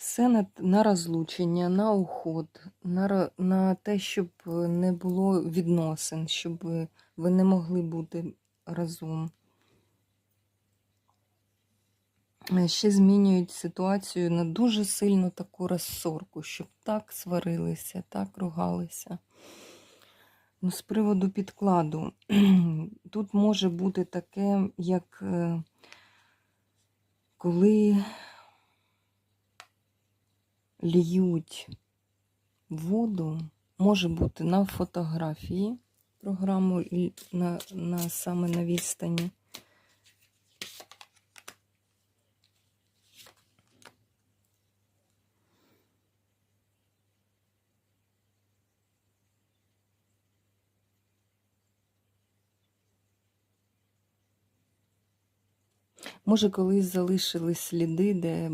Все на, на розлучення, на уход, на, на те, щоб не було відносин, щоб ви не могли бути разом. Е, Ще змінюють ситуацію на дуже сильну таку розсорку, щоб так сварилися, так ругалися. Ну, з приводу підкладу, тут може бути таке, як е, коли льють воду, може бути на фотографії програму на, на саме на відстані. Може, колись залишились сліди, де